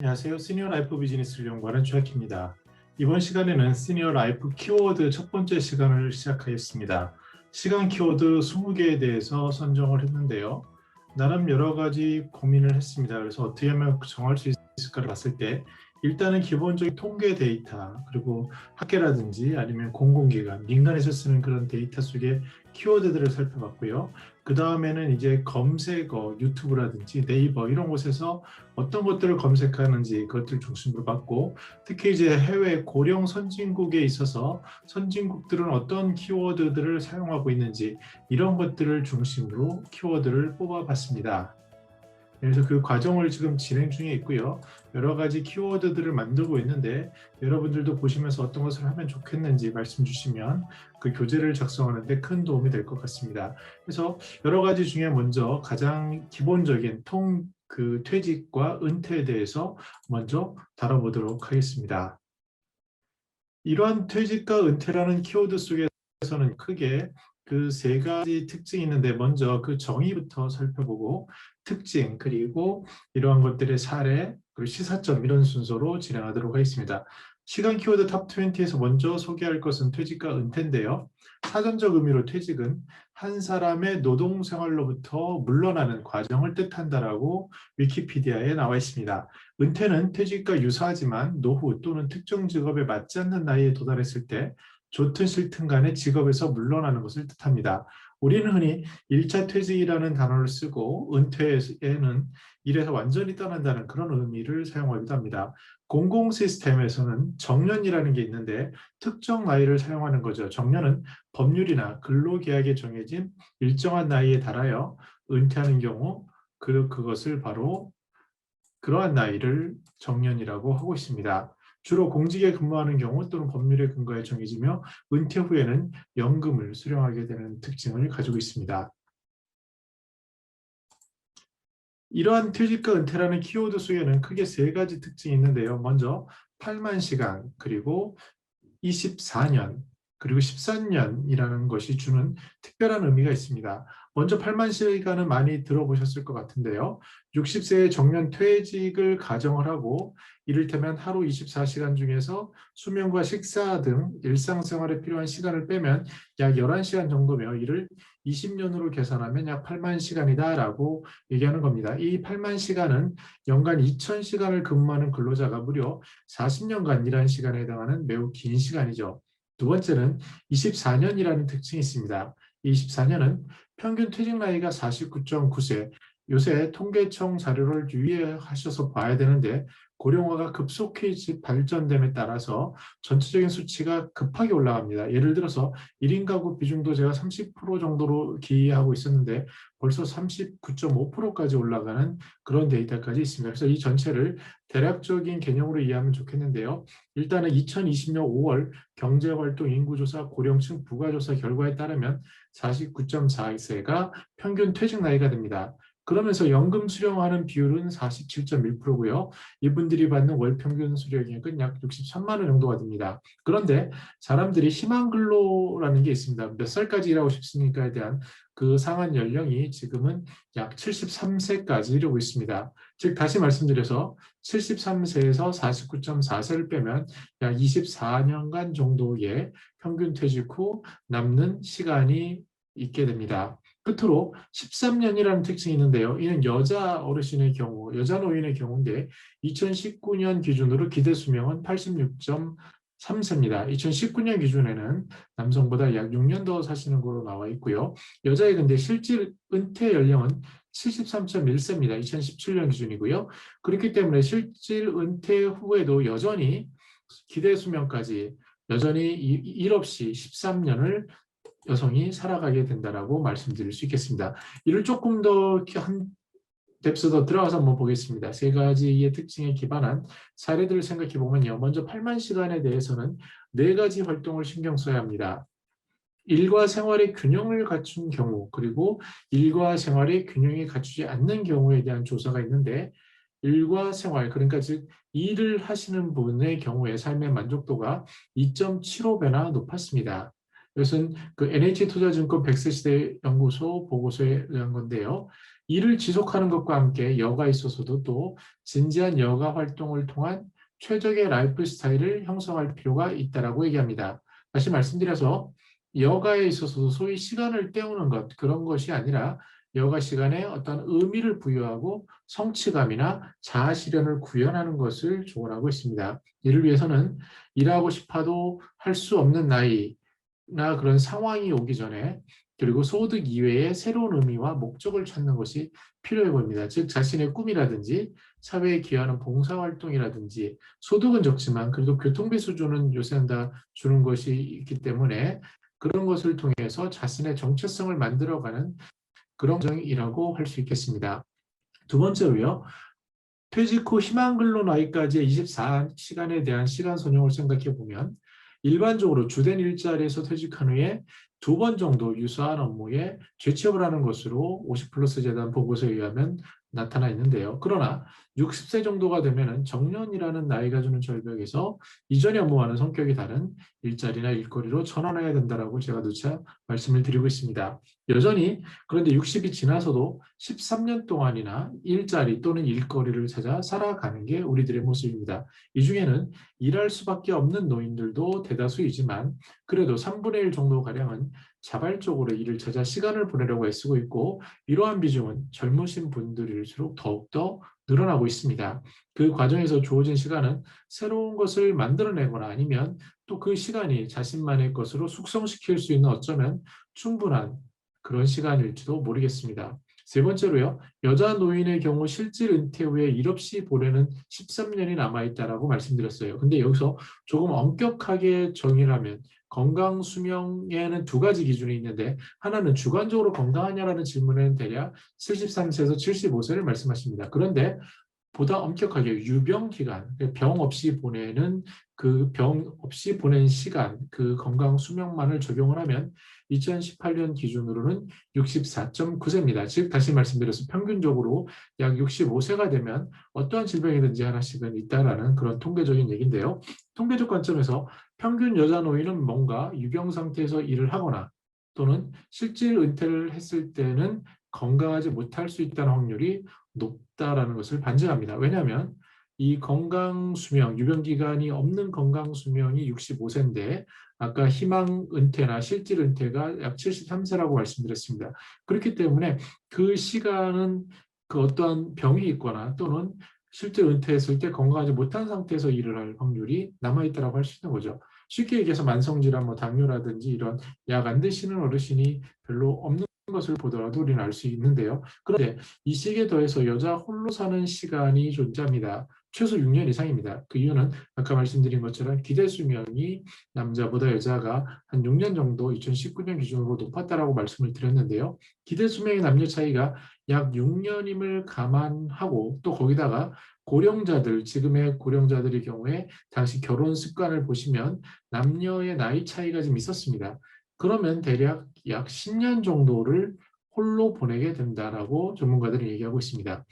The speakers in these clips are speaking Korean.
안녕하세요. 시니어 라이프 비즈니스를 연구하는 최학입니다. 이번 시간에는 시니어 라이프 키워드 첫 번째 시간을 시작하겠습니다. 시간 키워드 20개에 대해서 선정을 했는데요. 나름 여러 가지 고민을 했습니다. 그래서 어떻게 하면 정할 수 있을까를 봤을 때 일단은 기본적인 통계 데이터 그리고 학계라든지 아니면 공공기관, 민간에서 쓰는 그런 데이터 속의 키워드들을 살펴봤고요. 그 다음에는 이제 검색어, 유튜브라든지 네이버 이런 곳에서 어떤 것들을 검색하는지 그것들 중심으로 봤고 특히 이제 해외 고령 선진국에 있어서 선진국들은 어떤 키워드들을 사용하고 있는지 이런 것들을 중심으로 키워드를 뽑아봤습니다. 그래서 그 과정을 지금 진행 중에 있고요. 여러 가지 키워드들을 만들고 있는데 여러분들도 보시면서 어떤 것을 하면 좋겠는지 말씀 주시면 그 교재를 작성하는데 큰 도움이 될 것 같습니다. 그래서 여러 가지 중에 먼저 가장 기본적인 통 그 퇴직과 은퇴에 대해서 먼저 다뤄보도록 하겠습니다. 이러한 퇴직과 은퇴라는 키워드 속에서는 크게 그 세 가지 특징이 있는데 먼저 그 정의부터 살펴보고 특징 그리고 이러한 것들의 사례 그리고 시사점 이런 순서로 진행하도록 하겠습니다. 시간 키워드 탑 20에서 먼저 소개할 것은 퇴직과 은퇴인데요. 사전적 의미로 퇴직은 한 사람의 노동 생활로부터 물러나는 과정을 뜻한다라고 위키피디아에 나와 있습니다. 은퇴는 퇴직과 유사하지만 노후 또는 특정 직업에 맞지 않는 나이에 도달했을 때 좋든 싫든 간에 직업에서 물러나는 것을 뜻합니다. 우리는 흔히 1차 퇴직이라는 단어를 쓰고 은퇴에는 일에서 완전히 떠난다는 그런 의미를 사용하기도 합니다. 공공 시스템에서는 정년이라는 게 있는데 특정 나이를 사용하는 거죠. 정년은 법률이나 근로계약에 정해진 일정한 나이에 달하여 은퇴하는 경우 그, 그것을 바로 그러한 나이를 정년이라고 하고 있습니다. 주로 공직에 근무하는 경우 또는 법률에 근거해 정해지며 은퇴 후에는 연금을 수령하게 되는 특징을 가지고 있습니다. 이러한 퇴직과 은퇴라는 키워드 속에는 크게 세 가지 특징이 있는데요. 먼저 8만 시간 그리고 24년 그리고 13년이라는 것이 주는 특별한 의미가 있습니다. 먼저 8만 시간은 많이 들어보셨을 것 같은데요. 60세의 정년 퇴직을 가정을 하고 이를테면 하루 24시간 중에서 수면과 식사 등 일상생활에 필요한 시간을 빼면 약 11시간 정도며 이를 20년으로 계산하면 약 8만 시간이다라고 얘기하는 겁니다. 이 8만 시간은 연간 2,000시간을 근무하는 근로자가 무려 40년간 일한 시간에 해당하는 매우 긴 시간이죠. 두 번째는 24년이라는 특징이 있습니다. 24년은 평균 퇴직 나이가 49.9세, 요새 통계청 자료를 유의하셔서 봐야 되는데 고령화가 급속히 발전됨에 따라서 전체적인 수치가 급하게 올라갑니다. 예를 들어서 1인 가구 비중도 제가 30% 정도로 기하고 있었는데 벌써 39.5%까지 올라가는 그런 데이터까지 있습니다. 그래서 이 전체를 대략적인 개념으로 이해하면 좋겠는데요. 일단은 2020년 5월 경제활동 인구조사 고령층 부가조사 결과에 따르면 49.4세가 평균 퇴직 나이가 됩니다. 그러면서 연금 수령하는 비율은 47.1%고요. 이분들이 받는 월 평균 수령액은 약 63만 원 정도가 됩니다. 그런데 사람들이 희망 근로라는 게 있습니다. 몇 살까지 일하고 싶습니까에 대한 그 상한 연령이 지금은 약 73세까지 이르고 있습니다. 즉 다시 말씀드려서 73세에서 49.4세를 빼면 약 24년간 정도의 평균 퇴직 후 남는 시간이 있게 됩니다. 끝으로 13년이라는 특징이 있는데요. 이는 여자 어르신의 경우, 여자 노인의 경우인데 2019년 기준으로 기대 수명은 86.3세입니다. 2019년 기준에는 남성보다 약 6년 더 사시는 걸로 나와 있고요. 여자의 근데 실질 은퇴 연령은 73.1세입니다. 2017년 기준이고요. 그렇기 때문에 실질 은퇴 후에도 여전히 기대 수명까지 여전히 일 없이 13년을 여성이 살아가게 된다라고 말씀드릴 수 있겠습니다. 이를 조금 더한 뎁스 더 들어가서 한번 보겠습니다. 세 가지의 특징에 기반한 사례들을 생각해 보면요. 먼저 8만 시간에 대해서는 네 가지 활동을 신경 써야 합니다. 일과 생활의 균형을 갖춘 경우 그리고 일과 생활의 균형이 갖추지 않는 경우에 대한 조사가 있는데 일과 생활 그러니까 즉 일을 하시는 분의 경우에 삶의 만족도가 2.75배나 높았습니다. 이것은 그 NH투자증권 백세 시대 연구소 보고서에 의한 건데요. 일을 지속하는 것과 함께 여가 있어서도 또 진지한 여가 활동을 통한 최적의 라이프 스타일을 형성할 필요가 있다라고 얘기합니다. 다시 말씀드려서 여가에 있어서도 소위 시간을 때우는 것 그런 것이 아니라 여가 시간에 어떤 의미를 부여하고 성취감이나 자아 실현을 구현하는 것을 조언하고 있습니다. 이를 위해서는 일하고 싶어도 할 수 없는 나이 나 그런 상황이 오기 전에 그리고 소득 이외의 새로운 의미와 목적을 찾는 것이 필요해 보입니다. 즉 자신의 꿈이라든지 사회에 기여하는 봉사활동이라든지 소득은 적지만 그래도 교통비 수준은 요새는 다 주는 것이 있기 때문에 그런 것을 통해서 자신의 정체성을 만들어가는 그런 과정이라고 할 수 있겠습니다. 두 번째로요. 퇴직 후 희망 근로 나이까지의 24시간에 대한 시간 선용을 생각해 보면 일반적으로 주된 일자리에서 퇴직한 후에 두 번 정도 유사한 업무에 재취업을 하는 것으로 50 플러스 재단 보고서에 의하면 나타나 있는데요. 그러나 60세 정도가 되면 정년이라는 나이가 주는 절벽에서 이전의 업무와는 성격이 다른 일자리나 일거리로 전환해야 된다라고 제가 누차 말씀을 드리고 있습니다. 여전히 그런데 60이 지나서도 13년 동안이나 일자리 또는 일거리를 찾아 살아가는 게 우리들의 모습입니다. 이 중에는 일할 수밖에 없는 노인들도 대다수이지만 그래도 3분의 1 정도 가량은 자발적으로 일을 찾아 시간을 보내려고 애쓰고 있고 이러한 비중은 젊으신 분들일수록 더욱더 늘어나고 있습니다. 그 과정에서 주어진 시간은 새로운 것을 만들어내거나 아니면 또 그 시간이 자신만의 것으로 숙성시킬 수 있는 어쩌면 충분한 그런 시간일지도 모르겠습니다. 세 번째로요. 여자 노인의 경우 실질 은퇴 후에 일 없이 보내는 13년이 남아있다라고 말씀드렸어요. 근데 여기서 조금 엄격하게 정의를 하면 건강 수명에는 두 가지 기준이 있는데 하나는 주관적으로 건강하냐라는 질문에는 대략 73세에서 75세를 말씀하십니다. 그런데 보다 엄격하게 유병 기간, 병 없이 보내는 그 병 없이 보낸 시간, 그 건강 수명만을 적용을 하면 2018년 기준으로는 64.9세입니다. 즉 다시 말씀드려서 평균적으로 약 65세가 되면 어떠한 질병이든지 하나씩은 있다라는 그런 통계적인 얘기인데요. 통계적 관점에서 평균 여자 노인은 뭔가 유병 상태에서 일을 하거나 또는 실질 은퇴를 했을 때는 건강하지 못할 수 있다는 확률이 높다라는 것을 반증합니다. 왜냐하면 이 건강 수명, 유병 기간이 없는 건강 수명이 65세인데 아까 희망 은퇴나 실질 은퇴가 약 73세라고 말씀드렸습니다. 그렇기 때문에 그 시간은 그 어떠한 병이 있거나 또는 실제 은퇴했을 때 건강하지 못한 상태에서 일을 할 확률이 남아있다고 할수 있는 거죠. 쉽게 얘기해서 만성질환, 뭐 당뇨라든지 이런 약 안 드시는 어르신이 별로 없는 것을 보더라도 우리는 알 수 있는데요. 그런데 이 시기에 더해서 여자 홀로 사는 시간이 존재합니다. 최소 6년 이상입니다. 그 이유는 아까 말씀드린 것처럼 기대 수명이 남자보다 여자가 한 6년 정도 2019년 기준으로 높았다라고 말씀을 드렸는데요. 기대 수명의 남녀 차이가 약 6년임을 감안하고 또 거기다가 고령자들, 지금의 고령자들의 경우에 당시 결혼 습관을 보시면 남녀의 나이 차이가 좀 있었습니다. 그러면 대략 약 10년 정도를 홀로 보내게 된다라고 전문가들이 얘기하고 있습니다.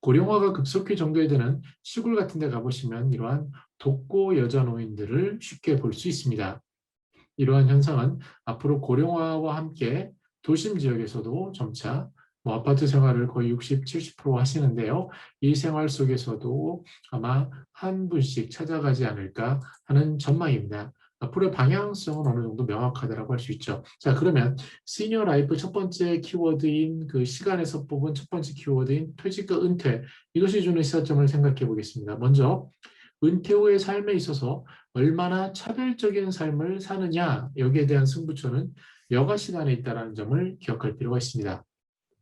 고령화가 급속히 전개되는 시골 같은 데 가보시면 이러한 독고 여자 노인들을 쉽게 볼 수 있습니다. 이러한 현상은 앞으로 고령화와 함께 도심 지역에서도 점차 뭐 아파트 생활을 거의 60, 70% 하시는데요. 이 생활 속에서도 아마 한 분씩 찾아가지 않을까 하는 전망입니다. 앞으로의 방향성은 어느 정도 명확하다고 할 수 있죠. 자, 그러면 시니어 라이프 첫 번째 키워드인 그 시간에서 뽑은 첫 번째 키워드인 퇴직과 은퇴 이것이 주는 시사점을 생각해 보겠습니다. 먼저 은퇴 후의 삶에 있어서 얼마나 차별적인 삶을 사느냐 여기에 대한 승부처는 여가 시간에 있다는 점을 기억할 필요가 있습니다.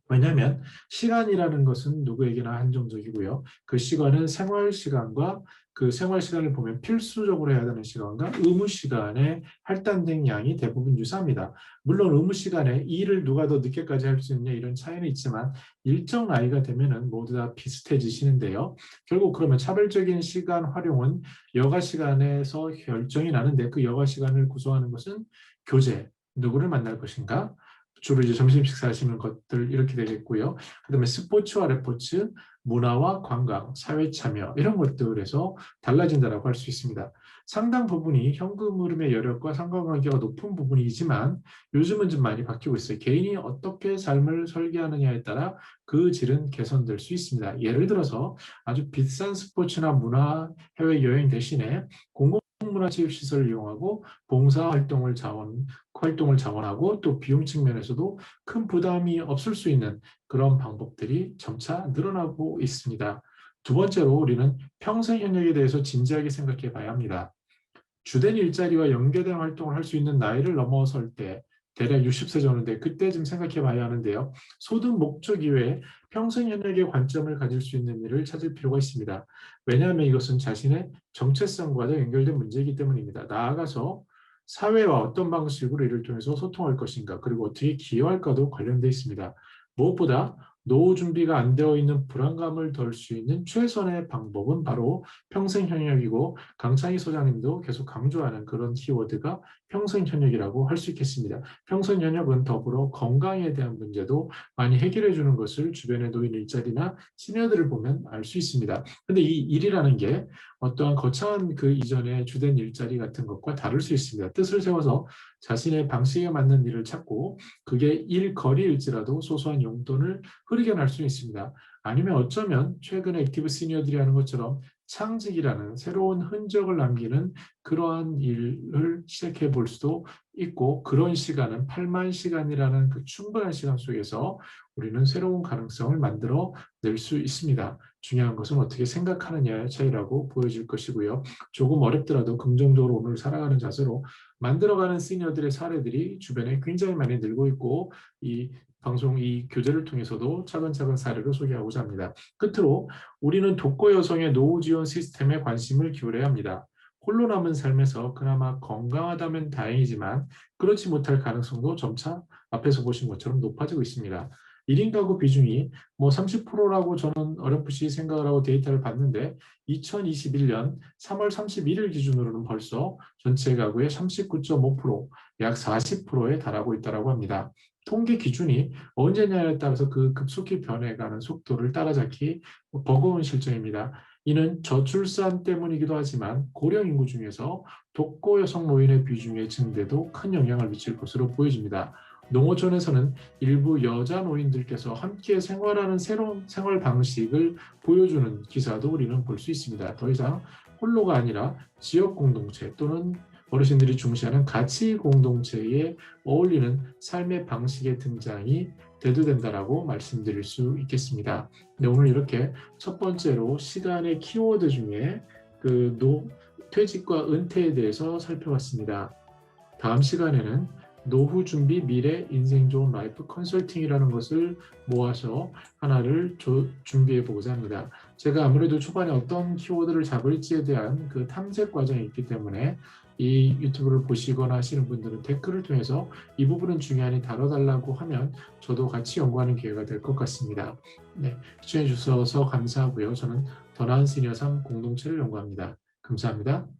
왜냐하면 시간이라는 것은 누구에게나 한정적이고요. 그 시간은 생활 시간과 그 생활 시간을 보면 필수적으로 해야 되는 시간과 의무 시간에 할당된 양이 대부분 유사합니다. 물론 의무 시간에 일을 누가 더 늦게까지 할 수 있냐 이런 차이는 있지만 일정 나이가 되면은 모두 다 비슷해지시는데요. 결국 그러면 차별적인 시간 활용은 여가 시간에서 결정이 나는데 그 여가 시간을 구성하는 것은 교재, 누구를 만날 것인가, 주로 이제 점심 식사하시는 것들 이렇게 되겠고요. 그다음에 스포츠와 레포츠, 문화와 관광, 사회 참여 이런 것들에서 달라진다라고 할 수 있습니다. 상당 부분이 현금 흐름의 여력과 상관관계가 높은 부분이지만 요즘은 좀 많이 바뀌고 있어요. 개인이 어떻게 삶을 설계하느냐에 따라 그 질은 개선될 수 있습니다. 예를 들어서 아주 비싼 스포츠나 문화 해외 여행 대신에 공공 문화체육시설을 이용하고 봉사 활동을 자원 활동을 자원하고 또 비용 측면에서도 큰 부담이 없을 수 있는 그런 방법들이 점차 늘어나고 있습니다. 두 번째로 우리는 평생 현역에 대해서 진지하게 생각해 봐야 합니다. 주된 일자리와 연계된 활동을 할 수 있는 나이를 넘어설 때 대략 60세 정도인데 그때쯤 생각해 봐야 하는데요. 소득 목적 이외에 평생 현역의 관점을 가질 수 있는 일을 찾을 필요가 있습니다. 왜냐하면 이것은 자신의 정체성과도 연결된 문제이기 때문입니다. 나아가서 사회와 어떤 방식으로 이를 통해서 소통할 것인가 그리고 어떻게 기여할까도 관련돼 있습니다. 무엇보다 노후 준비가 안 되어 있는 불안감을 덜 수 있는 최선의 방법은 바로 평생 현역이고 강창희 소장님도 계속 강조하는 그런 키워드가 평생 현역이라고 할 수 있겠습니다. 평생 현역은 더불어 건강에 대한 문제도 많이 해결해 주는 것을 주변에 놓인 일자리나 시니어들을 보면 알 수 있습니다. 근데 이 일이라는 게 어떠한 거창한 그 이전의 주된 일자리 같은 것과 다를 수 있습니다. 뜻을 세워서 자신의 방식에 맞는 일을 찾고 그게 일거리일지라도 소소한 용돈을 흐리게 날 수 있습니다. 아니면 어쩌면 최근에 액티브 시니어들이 하는 것처럼 창직이라는 새로운 흔적을 남기는 그러한 일을 시작해 볼 수도 있고 그런 시간은 8만 시간이라는 그 충분한 시간 속에서 우리는 새로운 가능성을 만들어 낼 수 있습니다. 중요한 것은 어떻게 생각하느냐의 차이라고 보여질 것이고요. 조금 어렵더라도 긍정적으로 오늘 살아가는 자세로 만들어가는 시니어들의 사례들이 주변에 굉장히 많이 늘고 있고 이 방송 이 교재를 통해서도 차근차근 사례를 소개하고자 합니다. 끝으로 우리는 독거 여성의 노후 지원 시스템에 관심을 기울여야 합니다. 홀로 남은 삶에서 그나마 건강하다면 다행이지만 그렇지 못할 가능성도 점차 앞에서 보신 것처럼 높아지고 있습니다. 1인 가구 비중이 뭐 30%라고 저는 어렴풋이 생각을 하고 데이터를 봤는데 2021년 3월 31일 기준으로는 벌써 전체 가구의 39.5%, 약 40%에 달하고 있다고 합니다. 통계 기준이 언제냐에 따라서 그 급속히 변해가는 속도를 따라잡기 버거운 실정입니다. 이는 저출산 때문이기도 하지만 고령 인구 중에서 독거 여성 노인의 비중의 증대도 큰 영향을 미칠 것으로 보여집니다. 농어촌에서는 일부 여자 노인들께서 함께 생활하는 새로운 생활 방식을 보여주는 기사도 우리는 볼 수 있습니다. 더 이상 홀로가 아니라 지역 공동체 또는 어르신들이 중시하는 가치 공동체에 어울리는 삶의 방식의 등장이 대두된다라고 말씀드릴 수 있겠습니다. 네, 오늘 이렇게 첫 번째로 시간의 키워드 중에 그 노, 퇴직과 은퇴에 대해서 살펴봤습니다. 다음 시간에는 노후 준비 미래 인생 좋은 라이프 컨설팅이라는 것을 모아서 하나를 조, 준비해 보고자 합니다. 제가 아무래도 초반에 어떤 키워드를 잡을지에 대한 그 탐색 과정이 있기 때문에 이 유튜브를 보시거나 하시는 분들은 댓글을 통해서 이 부분은 중요하니 다뤄달라고 하면 저도 같이 연구하는 기회가 될 것 같습니다. 네, 시청해 주셔서 감사하고요. 저는 더 나은 시니어 삶 공동체를 연구합니다. 감사합니다.